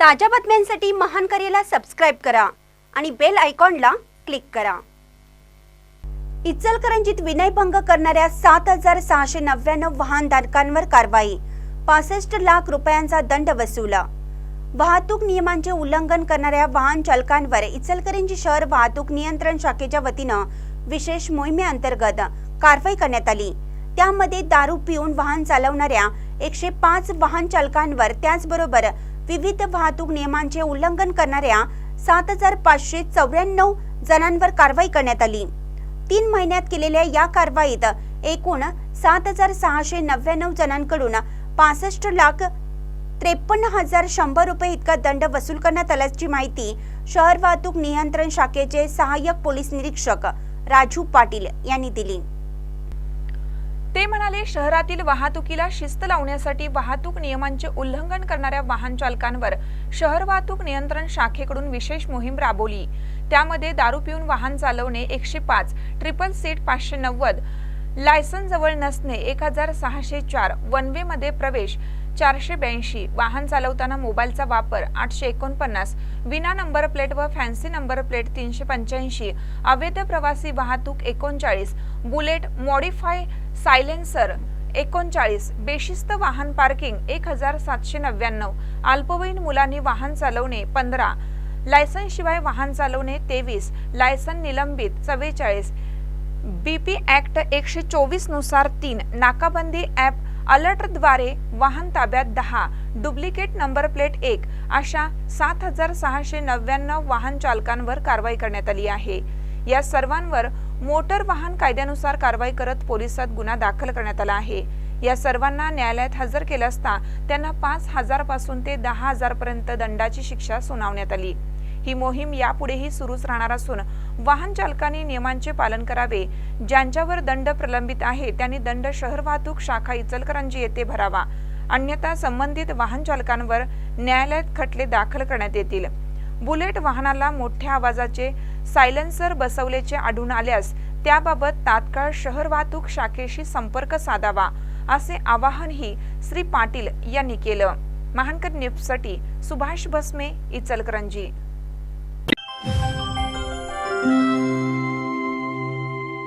ताज्या बातम्यांसाठी महान करेला सबस्क्राईब करा आणि बेल आयकॉनला क्लिक करा. इचलकरंजीत विनयभंग करणाऱ्या सात हजार सहाशे नव्याण्णव वाहनधारकांवर कारवाई. पासष्ट लाख रुपयांचा दंड वसूला. वाहतूक नियमांचे उल्लंघन करणाऱ्या वाहन चालकांवर इचलकरंजी शहर वाहतूक नियंत्रण शाखेच्या वतीनं विशेष मोहिमेअंतर्गत कारवाई करण्यात आली. त्यामध्ये दारू पिऊन वाहन चालवणाऱ्या एकशे पाच वाहन चालकांवर त्याचबरोबर विविध वाहतूक नियमांचे उल्लंघन करणाऱ्या सात हजार पाचशे चौऱ्याण्णव जणांवर कारवाई करण्यात आली. तीन महिन्यात केलेल्या या कारवाईत एकूण सात हजार सहाशे नव्याण्णव जणांकडून पासष्ट लाख त्रेपन्न हजार शंभर रुपये इतका दंड वसूल करण्यात आल्याची माहिती शहर वाहतूक नियंत्रण शाखेचे सहाय्यक पोलीस निरीक्षक राजू पाटील यांनी दिली. म्हणाले शहरातील वाहतुकीला शिस्त लावण्यासाठी वाहतूक नियमांचे उल्लंघन करणाऱ्या वाहन चालकांवर शहर वाहतूक नियंत्रण शाखेकडून विशेष मोहीम राबवली. त्यामध्ये दारू पिऊन वाहन चालवणे एकशे पाच ट्रिपल सीट पाचशे नव्वद लायसन जवळ नसणे एक हजार सहाशे चार वन वे मध्ये प्रवेश चारशे ब्याऐंशी वाहन चालवताना मोबाईलचा वापर आठशे एकोणपन्नास विना नंबर प्लेट व फॅन्सी नंबर प्लेट तीनशे पंच्याऐंशी अवैध प्रवासी वाहतूक एकोणचाळीस बुलेट मॉडिफाय सायलेन्सर एकोणचाळीस बेशिस्त वाहन पार्किंग एक हजार सातशे नव्याण्णव अल्पवयीन मुलांनी वाहन चालवणे पंधरा लायसन शिवाय वाहन चालवणे तेवीस लायसन निलंबित चव्वेचाळीस बी पी ऍक्ट एकशे चोवीसनुसार तीन नाकाबंदी ॲप अलर्टद्वारे वाहन ताब्यात दहा डुप्लिकेट नंबर प्लेट एक अशा सात हजार सहाशे नव्याण्णव वाहन चालकांवर कारवाई करण्यात आली आहे. या सर्वांवर मोटर वाहन कायद्यानुसार कारवाई करत पोलिसात गुन्हा दाखल करण्यात आला आहे. या सर्वांना न्यायालयात हजर केलं असता त्यांना पाच हजारपासून ते दहा हजार पर्यंत दंडाची शिक्षा सुनावण्यात आली. ही मोहीम यापुढेही सुरूच राहणार असून वाहन चालकांनी नियमांचे पालन करावे. ज्यांच्यावर दंड प्रलंबित आहे त्यांनी दंड शहर वाहतूक शाखा इचलकरंजी येथे भरावा. अन्यथा संबंधित वाहन चालकांवर न्यायालयात खटले दाखल करण्यात येतील. बुलेट वाहनाला मोठ्या आवाजाचे सायलेन्सर बसवल्याचे आढळून आल्यास त्याबाबत तात्काळ शहर वाहतूक शाखेशी संपर्क साधावा असे आवाहनही श्री पाटील यांनी केलं. महानकर न्यूजसाठी सुभाष भस्मे इचलकरंजी.